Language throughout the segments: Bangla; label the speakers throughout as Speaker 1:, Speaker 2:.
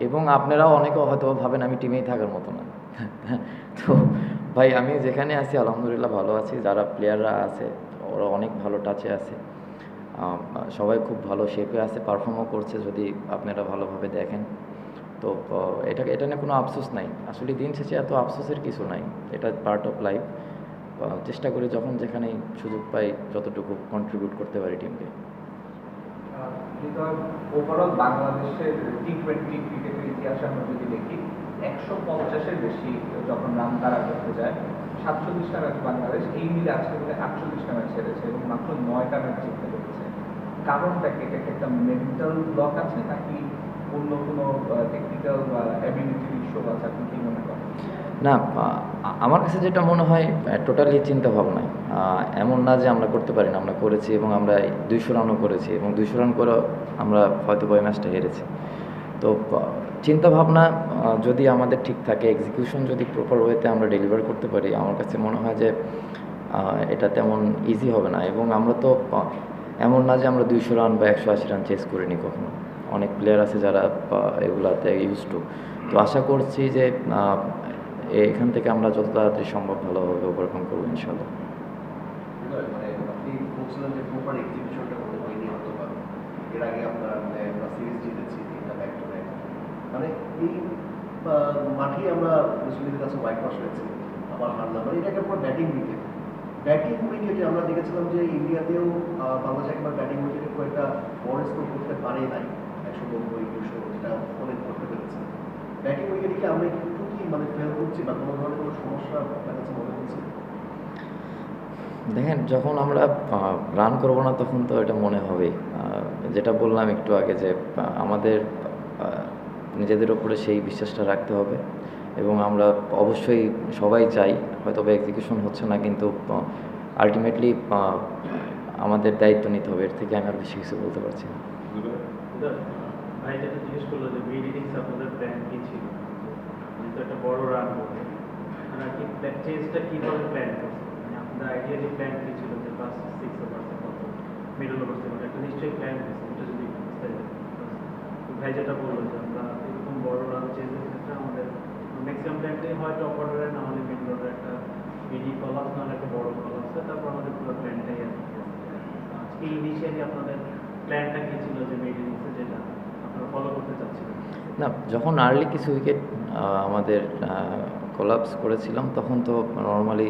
Speaker 1: এবং আপনারাও অনেকে হয়তো ভাবেন আমি টিমেই থাকার মতো না। তো ভাই, আমি যেখানে আছি, আলহামদুলিল্লাহ ভালো আছি। যারা প্লেয়াররা আছে, ওরা অনেক ভালো টাচে আছে। সবাই খুব ভালো শেপে আছে পারফর্মও করছে যদি আপনারা ভালোভাবে দেখেন। তো এটা এটা নিয়ে কোনো আফসোস নাই। আসলে দিন শেষে এত আফসোসের কিছু নাই। এটা পার্ট অফ লাইফ চেষ্টা করি যখন যেখানেই সুযোগ পাই, যতটুকু কন্ট্রিবিউট করতে পারি টিমকে
Speaker 2: ওভারঅল বাংলাদেশের টি টোয়েন্টি ক্রিকেটের ইতিহাসে আমরা যদি দেখি, একশো পঞ্চাশের বেশি যখন রান তারা করতে যায়, সাতচল্লিশটা ম্যাচ বাংলাদেশ, এই মিলে আজকে বোধহয় আটচল্লিশটা ম্যাচ হেরেছে এবং মাত্র নয়টা ম্যাচ জিততে পেরেছে। কারণটা কি? এটা একটা মেন্টাল ব্লক আছে নাকি অন্য কোনো টেকনিক্যাল বা অ্যাবিলিটির ইস্যু আছে? আপনি কি মনে করেন?
Speaker 1: না আমার কাছে যেটা মনে হয় টোটালি চিন্তা ভাবনায় আহ, এমন না যে আমরা করতে পারি না আমরা করেছি এবং আমরা দুইশো রানও করেছি এবং দুইশো রান করে আমরা হয়তো ওই ম্যাচটা হেরেছি। তো চিন্তা ভাবনা যদি আমাদের ঠিক থাকে এক্সিকিউশন যদি প্রপার ওয়েতে আমরা ডেলিভার করতে পারি আমার কাছে মনে হয় যে এটা তেমন ইজি হবে না এবং আমরা তো এমন না যে আমরা দুইশো রান বা একশো আশি রান চেস করিনি কখনো। অনেক প্লেয়ার আছে যারা এগুলাতে ইউজ টু তো আশা করছি যে এখান থেকে আমরা যত তাড়াতাড়ি সম্ভব ভালোভাবে ওভারকাম করব ইনশাল্লাহ
Speaker 3: মানে মানে মানে এই আমরা আবার হারলাম। ব্যাটিং উইকেট ব্যাটিং আমরা দেখেছিলাম যে ইন্ডিয়াতেও বাংলাদেশ একবার ব্যাটিং উইকেটে খুব একটা বড় স্কোর করতে পারে নাই। একশো নব্বই, দুশো, যেটা করতে পেরেছে। ব্যাটিং উইকেটে কি আমরা মানে ফেল করছি বা কোনো ধরনের কোনো সমস্যা আপনার কাছে মনে হচ্ছে?
Speaker 1: দেখেন যখন আমরা রান করব না তখন তো এটা মনে হবেই আহ, যেটা বললাম একটু আগে যে আমাদের নিজেদের ওপরে সেই বিশ্বাসটা রাখতে হবে এবং আমরা অবশ্যই সবাই চাই হয়তো এক্সিকিউশন হচ্ছে না কিন্তু আলটিমেটলি আমাদের দায়িত্ব নিতে হবে। এর থেকে আমি আর বেশি কিছু বলতে পারছি না।
Speaker 4: ভাই যেটা জিজ্ঞেস করল যে মিড আপনাদের প্ল্যান কি ছিল? একটা বড় রান হবে আপনারা চেঞ্জটা কীভাবে প্ল্যান মানে আইডিয়ালি প্ল্যান ছিল যে ফার্স্ট মিডল একটা প্ল্যান যদি ভাই যেটা যে আমরা এরকম বড় রান আমাদের ম্যাক্সিমাম না হলে মিডল একটা না একটা বড় তারপর আমাদের পুরো প্ল্যানটাই আর। আজকে ইনিশিয়ালি আপনাদের প্ল্যানটা কি ছিল যে মিড ইনিংসে যেটা আপনারা ফলো করতে চাচ্ছিলেন?
Speaker 1: না, যখন আর্লি কিছু উইকেট আমাদের কোলাপস করেছিলাম তখন তো নর্মালি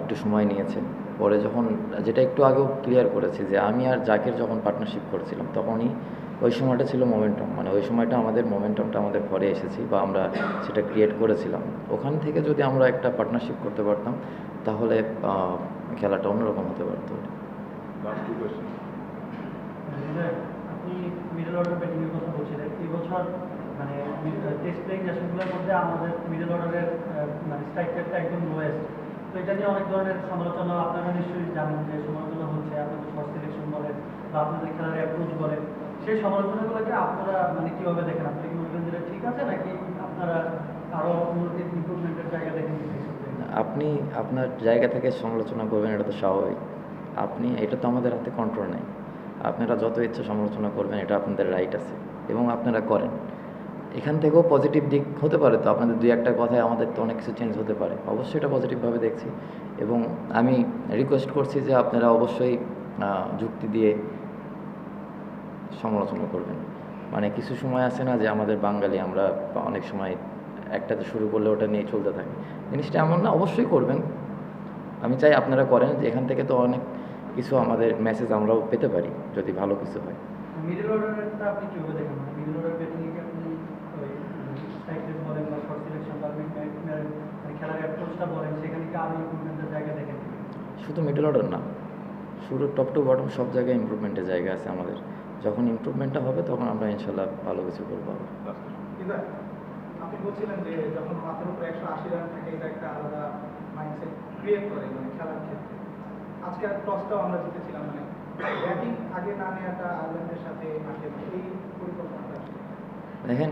Speaker 1: একটু সময় নিয়েছে। পরে যখন যেটা একটু আগেও ক্লিয়ার করেছি যে আমি আর জাকের যখন পার্টনারশিপ করেছিলাম তখনই ওই সময়টা ছিল মোমেন্টাম মানে ওই সময়টা আমাদের মোমেন্টামটা আমাদের পরে এসেছি বা আমরা সেটা ক্রিয়েট করেছিলাম। ওখান থেকে যদি আমরা একটা পার্টনারশিপ করতে পারতাম তাহলে খেলাটা অন্যরকম হতে পারতো।
Speaker 5: লাস্ট টু কোয়েশ্চেন
Speaker 6: আপনি মিডল অর্ডার ব্যাটিং এর কথা বলছিলেন। এই বছর মানে টেস্ট প্লেইং ন্যাশনগুলোর মধ্যে আমাদের মিডল অর্ডারের মানে স্ট্রাইক রেটটা একদম লোয়েস্ট তো এটা নিয়ে অনেক ধরনের সমালোচনা আপনারা নিশ্চয়ই জানেন যে সমালোচনা হচ্ছে, আপনাদের শর্ট সিলেকশন বলেন বা আপনাদের খেলার অ্যাপ্রোচ বলেন। সেই সমালোচনাগুলোকে আপনারা মানে কীভাবে দেখেন? আপনি কি মনে করেন যে এটা ঠিক আছে নাকি আপনারা আরও উন্নতির ইমপ্রুভমেন্টের জায়গা দেখেন?
Speaker 1: আপনি আপনার জায়গা থেকে সমালোচনা করবেন, এটা তো স্বাভাবিক। আপনি, এটা তো আমাদের হাতে কন্ট্রোল নেই। আপনারা যত ইচ্ছা সমালোচনা করবেন, এটা আপনাদের রাইট আছে এবং আপনারা করেন। এখান থেকেও পজিটিভ দিক হতে পারে তো আপনাদের দুই একটা কথায় আমাদের তো অনেক কিছু চেঞ্জ হতে পারে। অবশ্যই এটা পজিটিভভাবে দেখছি এবং আমি রিকোয়েস্ট করছি যে আপনারা অবশ্যই যুক্তি দিয়ে সমালোচনা করবেন। মানে কিছু সময় আছে না যে আমাদের বাঙালি আমরা অনেক সময় একটাতে শুরু করলে ওটা নিয়ে চলতে থাকি। জিনিসটা এমন না, অবশ্যই করবেন। আমি চাই আপনারা করেন যে এখান থেকে তো অনেক কিছু আমাদের মেসেজ আমরাও পেতে পারি, যদি ভালো কিছু হয়।
Speaker 6: মিডল অর্ডারটা আপনি কীভাবে দেখেন? মানে মিডল অর্ডার ব্যাটিং এ আপনি ওই স্ট্রাইক বলেন বা শর্ট সিলেকশন বা মানে খেলার অ্যাপ্রোচটা বলেন সেখানে কি আরও ইমপ্রুভমেন্টের জায়গা দেখেন?
Speaker 1: শুধু মিডল অর্ডার না শুরু টপ টু বটম সব জায়গায় ইমপ্রুভমেন্টের জায়গা আছে আমাদের। যখন ইমপ্রুভমেন্টটা হবে তখন আমরা ইনশাল্লাহ ভালো কিছু করব
Speaker 2: আপনি বলছিলেন যে যখন মাথার উপরে একশো আশি রান থাকে এটা একটা আলাদা মাইন্ডসেট ক্রিয়েট করে মানে খেলার ক্ষেত্রে। আজকে আর টসটাও আমরা জিতেছিলাম মানে ব্যাটিং আগে না নেওয়াটা আয়ারল্যান্ডের সাথে মাঠে এই পরিকল্পনাটা?
Speaker 1: দেখেন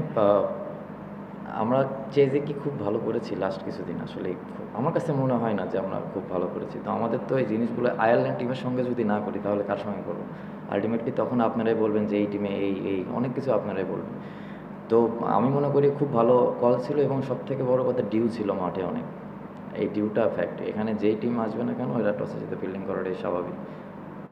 Speaker 1: আমরা চেজে কি খুব ভালো করেছি লাস্ট কিছুদিন। আসলে আমার কাছে মনে হয় না যে আমরা খুব ভালো করেছি। তো আমাদের তো এই জিনিসগুলো আয়ারল্যান্ড টিমের সঙ্গে যদি না করি, তাহলে কার সঙ্গে করব? আলটিমেটলি তখন আপনারাই বলবেন যে এই টিমে এই এই, অনেক কিছু আপনারাই বলবেন। তো আমি মনে করি খুব ভালো কল ছিল এবং সব থেকে বড় কথা ডিউ ছিল মাঠে অনেক। এই ডিউটা ফ্যাক্ট এখানে যেই টিম আসবে না কেন, এরা টসে জিতে ফিল্ডিং করাটাই স্বাভাবিক।